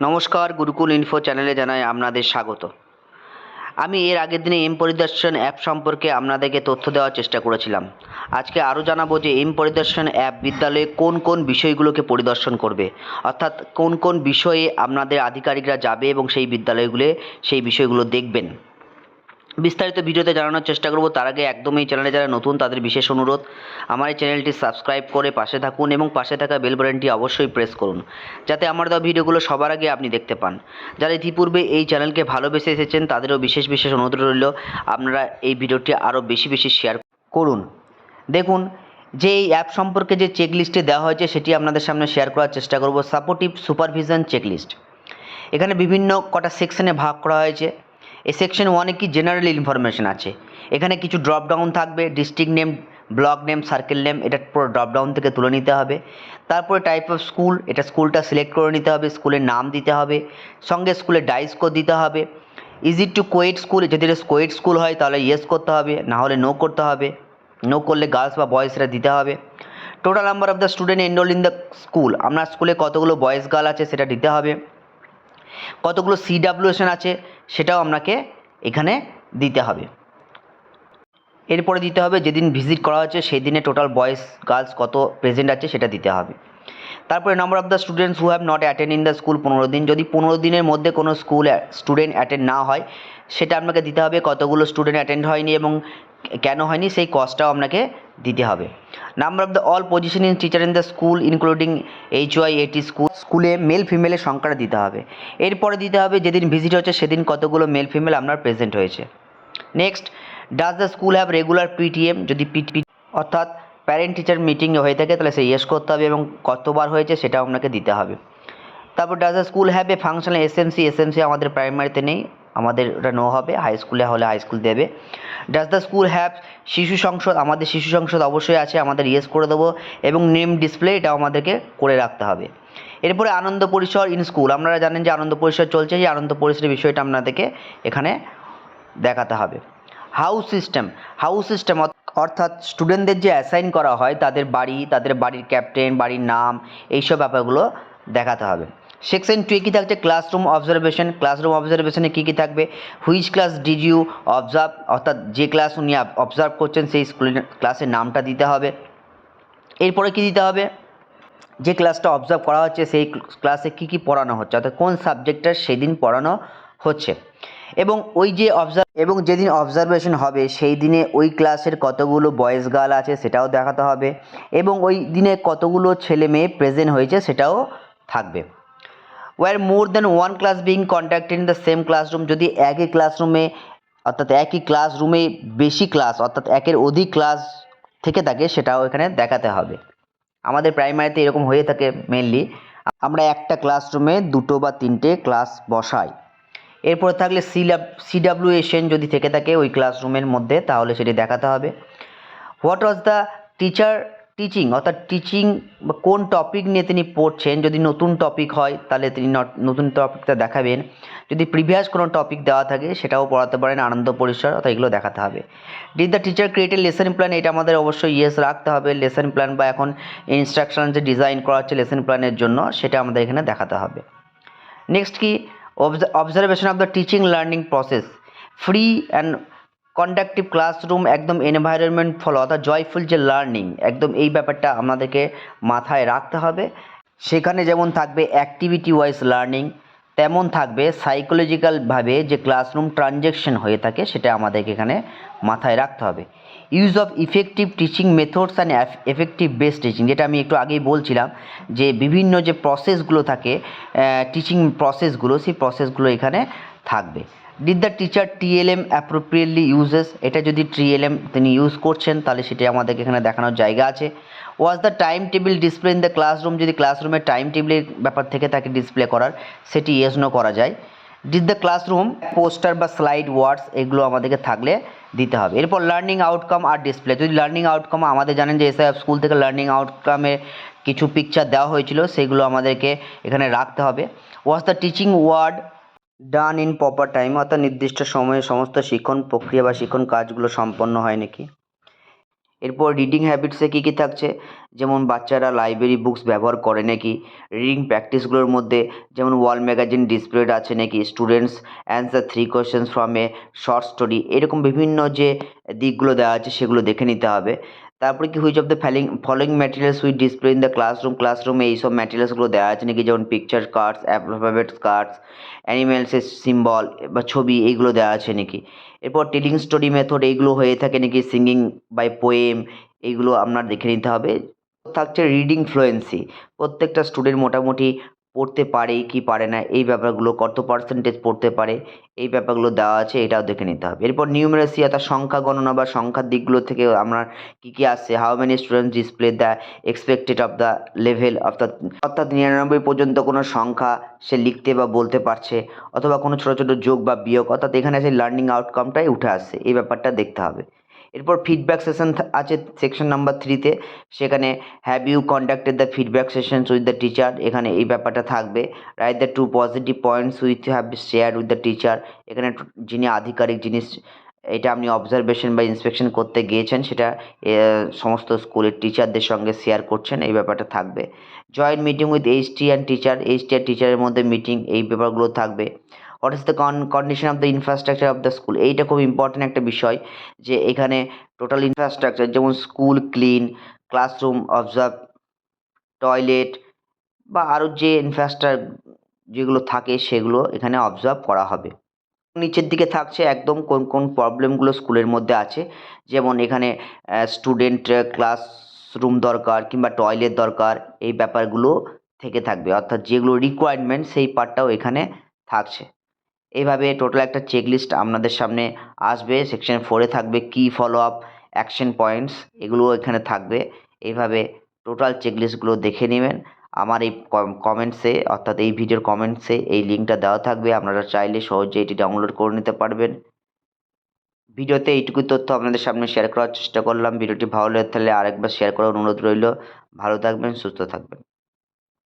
নমস্কার, গুরুকুল ইনফো চ্যানেলে জানাই আপনাদের স্বাগত। আমি এর আগের দিনে এম পরিদর্শন অ্যাপ সম্পর্কে আপনাদেরকে তথ্য দেওয়ার চেষ্টা করেছিলাম। আজকে আরও জানাব যে এম পরিদর্শন অ্যাপ বিদ্যালয়ে কোন কোন বিষয়গুলোকে পরিদর্শন করবে, অর্থাৎ কোন কোন বিষয়ে আপনাদের আধিকারিকরা যাবে এবং সেই বিদ্যালয়গুলো, সেই বিষয়গুলো দেখবেন। বিস্তারিত ভিডিওতে জানানোর চেষ্টা করব। তার আগে একদম এই চ্যানেলে যারা নতুন, তাদের বিশেষ অনুরোধ, আমার এই চ্যানেলটি সাবস্ক্রাইব করে পাশে থাকুন এবং পাশে থাকা বেল বাটনটি অবশ্যই প্রেস করুন, যাতে আমার দেওয়া ভিডিওগুলো সবার আগে আপনি দেখতে পান। যারা ইতিপূর্বে এই চ্যানেলকে ভালোবেসে এসেছেন, তাদেরও বিশেষ বিশেষ অনুরোধ রইল, আপনারা এই ভিডিওটি আরও বেশি বেশি শেয়ার করুন। দেখুন, যে এই অ্যাপ সম্পর্কে যে চেক লিস্টে দেওয়া হয়েছে, সেটি আপনাদের সামনে শেয়ার করার চেষ্টা করব। সাপোর্টিভ সুপারভিশন চেকলিস্ট এখানে বিভিন্ন কটা সেকশনে ভাগ করা হয়েছে। এই সেকশন ওয়ানে কি জেনারেল ইনফরমেশন আছে? এখানে কিছু ড্রপ ডাউন থাকবে district name block name circle name এটা পুরো ড্রপ ডাউন থেকে তুলে নিতে হবে। তারপরে টাইপ অফ স্কুল এটা স্কুলটা সিলেক্ট করে নিতে হবে স্কুলের নাম দিতে হবে, সঙ্গে স্কুলের ডাইস কোড দিতে হবে। ইজি টু কোয়েট স্কুল যদি এটা কোয়েট স্কুল হয়, তাহলে ইয়েস করতে হবে, না হলে নো করতে হবে। নো করলে গার্লস বা বয়েজরা দিতে হবে। Total number of the student enrol in the school আপনার স্কুলে কতগুলো বয়েস গার্ল আছে সেটা দিতে হবে। কতগুলো সিডাব্লিউএশন আছে সেটাও আপনাকে এখানে দিতে হবে। এরপরে দিতে হবে যেদিন ভিজিট করা হচ্ছে সেই দিনে টোটাল বয়েজ গার্লস কত প্রেজেন্ট আছে সেটা দিতে হবে। তারপরে number of the students who have not attend in the school পনেরো দিন। যদি পনেরো দিনের মধ্যে কোনো স্কুল স্টুডেন্ট অ্যাটেন্ড না হয়, সেটা আপনাকে দিতে হবে কতগুলো স্টুডেন্ট অ্যাটেন্ড হয়নি এবং কেন হয়নি, সেই কস্টটাও আপনাকে দিতে হবে। Number of the all position in teacher in the school including H Y এটি স্কুল স্কুলে মেল ফিমেলের সংখ্যাটা দিতে হবে। এরপরে দিতে হবে যেদিন ভিজিট হচ্ছে, সেদিন কতগুলো মেল ফিমেল আপনার প্রেজেন্ট হয়েছে। Next does the school have regular PTM যদি পিটি অর্থাৎ প্যারেন্ট টিচার মিটিং হয়ে থাকে, তাহলে সে ইয়েস করতে হবে এবং কতবার হয়েছে সেটাও আপনাকে দিতে হবে। তারপর does the school have a functional SMC SMC আমাদের প্রাইমারিতে নেই আমাদের ওটা নো হবে হাই স্কুলে হলে হাই স্কুল দেবে। ডাজ দ্য স্কুল হ্যাভ শিশু সংসদ? আমাদের শিশু সংসদ অবশ্যই আছে, আমাদের ইয়েস করে দেবো এবং নেম ডিসপ্লে এটাও আমাদেরকে করে রাখতে হবে। এরপরে আনন্দ পরিসর ইন স্কুল আপনারা জানেন যে আনন্দ পরিসর চলছে, এই আনন্দ পরিসরের বিষয়টা আপনাদেরকে এখানে দেখাতে হবে। House system. হাউস সিস্টেম অর্থাৎ স্টুডেন্টদের যে অ্যাসাইন করা হয়, তাদের বাড়ি, তাদের বাড়ির ক্যাপ্টেন বাড়ির নাম, এইসব ব্যাপারগুলো দেখাতে হবে। সেকশন টুয়ে কী থাকছে? ক্লাসরুম অবজারভেশন ক্লাসরুম অবজারভেশনে কী কী থাকবে? Which class did you observe অর্থাৎ যে ক্লাস উনি অবজার্ভ করছেন, সেই স্কুলের ক্লাসের নামটা দিতে হবে। এরপরে কী দিতে হবে? যে ক্লাসটা অবজার্ভ করা হচ্ছে, সেই ক্লাসে কী কী পড়ানো হচ্ছে? অর্থাৎ কোন সাবজেক্টটা সেদিন পড়ানো হচ্ছে? এবং ওই যে অবজার্ভ এবং যেদিন অবজারভেশন হবে, সেই দিনে ওই ক্লাসের কতগুলো বয়েজ গার্ল আছে সেটাও দেখাতে হবে এবং ওই দিনে কতগুলো ছেলে মেয়ে প্রেজেন্ট হয়েছে সেটাও থাকবে। Were more than one class being contact in the same classroom যদি একই ক্লাসরুমে অর্থাৎ একই ক্লাসরুমে বেশি ক্লাস অর্থাৎ একের অধিক ক্লাস থেকে থাকে, সেটাও এখানে দেখাতে হবে। আমাদের প্রাইমারিতে এরকম হয়ে থাকে মেনলি আমরা একটা ক্লাসরুমে দুটো বা তিনটে ক্লাস বসাই। এরপরে থাকলে সিলাব সিডাব্লিউএশন যদি থেকে থাকে ওই ক্লাসরুমের মধ্যে, তাহলে সেটি দেখাতে হবে। What was the teacher teaching অর্থাৎ টিচিং কোন টপিক নিয়ে তিনি পড়ছেন? যদি নতুন টপিক হয়, তাহলে তিনি নতুন টপিকটা দেখাবেন। যদি প্রিভিয়াস কোনো টপিক দেওয়া থাকে, সেটাও পড়াতে পারেন, আনন্দ পরিসর, অর্থাৎ এগুলো দেখাতে হবে। Did the teacher create a lesson plan এটা আমাদের অবশ্যই ইয়েস রাখতে হবে। লেসন প্ল্যান বা এখন ইনস্ট্রাকশন যে ডিজাইন করা হচ্ছে লেসন প্ল্যানের জন্য, সেটা আমাদের এখানে দেখাতে হবে। নেক্সট কি? Observation of the teaching learning process free and conductive classroom একদম এনভায়রনমেন্ট ফলো অর্থাৎ জয়ফুল যে লার্নিং একদম এই ব্যাপারটা আমাদেরকে মাথায় রাখতে হবে। সেখানে যেমন থাকবে অ্যাক্টিভিটি ওয়াইজ লার্নিং তেমন থাকবে সাইকোলজিক্যালভাবে যে ক্লাসরুম ট্রানজেকশন হয়ে থাকে সেটা আমাদেরকে এখানে মাথায় রাখতে হবে। Use of effective teaching methods and effective base teaching যেটা আমি একটু আগেই বলছিলাম যে বিভিন্ন যে প্রসেসগুলো থাকে টিচিং প্রসেসগুলো সেই প্রসেসগুলো এখানে থাকবে। Did the teacher TLM appropriately uses এটা যদি টিএলএম তিনি ইউজ করছেন, তাহলে সেটি আমাদেরকে এখানে দেখানোর জায়গা আছে। Was the time table display in the classroom যদি ক্লাসরুমের টাইম টেবিলের ব্যাপার থেকে তাকে ডিসপ্লে করার, সেটি ইয়েস নো করা যায়। ডিড দ্য ক্লাসরুম পোস্টার বা স্লাইড ওয়ার্ডস এগুলো আমাদেরকে থাকলে দিতে হবে। এরপর লার্নিং আউটকাম আর ডিসপ্লে যদি লার্নিং আউটকাম আমাদের জানেন যে এসআইএফ স্কুল থেকে লার্নিং আউটকামে কিছু পিকচার দেওয়া হয়েছিল সেইগুলো আমাদেরকে এখানে রাখতে হবে। Was the teaching word done in proper time অর্থাৎ নির্দিষ্ট সময়ে সমস্ত শিক্ষণ প্রক্রিয়া বা শিক্ষণ কাজগুলো সম্পন্ন হয় নাকি? এরপর রিডিং হ্যাবিটসে কী কী থাকছে? যেমন বাচ্চারা লাইব্রেরি বুকস ব্যবহার করে নাকি? রিডিং প্র্যাকটিসগুলোর মধ্যে যেমন ওয়াল ম্যাগাজিন ডিসপ্লেড আছে নাকি? Students answer three questions from a short story এরকম বিভিন্ন যে দিকগুলো দেওয়া আছে সেগুলো দেখে নিতে হবে। তারপরে কি which of the falling following materials with display in the classroom ক্লাসরুমে এইসব ম্যাটেরিয়ালসগুলো দেওয়া আছে নাকি? যেমন পিকচার কার্ডস অ্যালফাবেটস কার্ডস অ্যানিমেলসের সিম্বল বা ছবি এইগুলো দেওয়া আছে নাকি? এরপর টেলিং স্টোরি মেথড এইগুলো হয়ে থাকে নাকি? সিঙ্গিং বাই পোয়েম এইগুলো আপনার দেখে নিতে হবে। থাকছে রিডিং ফ্লুয়েন্সি প্রত্যেকটা স্টুডেন্ট মোটামুটি পড়তে পারে কি পারে না, এই ব্যাপারগুলো কত পার্সেন্টেজ পড়তে পারে, এই ব্যাপারগুলো দেওয়া আছে, এটাও দেখে নিতে হবে। এরপর নিউমেরাসি অর্থাৎ সংখ্যা গণনা বা সংখ্যার দিকগুলো থেকে আমরা কী কী আসছে? How many student display the expected of the level অর্থাৎ অর্থাৎ নিরানব্বই পর্যন্ত কোনো সংখ্যা সে লিখতে বা বলতে পারছে, অথবা কোনো ছোটো ছোটো যোগ বা বিয়োগ, অর্থাৎ এখানে সেই লার্নিং আউটকামটাই উঠে আসছে, এই ব্যাপারটা দেখতে হবে। এরপর ফিডব্যাক সেশন আছে সেকশন নাম্বার থ্রিতে সেখানে have you conducted the feedback sessions with the teacher এখানে এই ব্যাপারটা থাকবে। Write the two positive points with have share with the teacher এখানে যিনি আধিকারিক জিনিস এটা আপনি অবজারভেশন বা ইন্সপেকশন করতে গিয়েছেন, সেটা সমস্ত স্কুলের টিচারদের সঙ্গে শেয়ার করছেন। এই ব্যাপারটা থাকবে। Joint meeting with H T and teacher H T আর টিচারের মধ্যে মিটিং এই ব্যাপারগুলো থাকবে। What is the condition of the infrastructure of the school এইটা খুব ইম্পর্ট্যান্ট একটা বিষয় যে এখানে টোটাল ইনফ্রাস্ট্রাকচার যেমন school clean classroom observe toilet বা আরও যে ইনফ্রাস্ট্রাক যেগুলো থাকে সেগুলো এখানে অবজার্ভ করা হবে। নিচের দিকে থাকছে একদম কোন কোন প্রবলেমগুলো স্কুলের মধ্যে আছে। যেমন এখানে স্টুডেন্ট ক্লাসরুম দরকার কিংবা টয়লেট দরকার, এই ব্যাপারগুলো থেকে থাকবে। অর্থাৎ যেগুলো রিকোয়ারমেন্ট সেই পার্টটাও এখানে থাকছে। এইভাবে টোটাল একটা চেকলিস্ট আপনাদের সামনে আসবে। সেকশন ফোরে থাকবে কি ফলো আপ অ্যাকশন পয়েন্টস এগুলো এখানে থাকবে। এইভাবে টোটাল চেকলিস্টগুলো দেখে নেবেন। আমার এই কমেন্টসে অর্থাৎ এই ভিডিওর কমেন্টসে এই লিঙ্কটা দেওয়া থাকবে। আপনারা চাইলে সহজে এটি ডাউনলোড করে নিতে পারবেন। ভিডিওতে এইটুকু তথ্য আপনাদের সামনে শেয়ার করার চেষ্টা করলাম। ভিডিওটি ভালো লাগে তাহলে আরেকবার শেয়ার করার অনুরোধ রইল। ভালো থাকবেন, সুস্থ থাকবেন।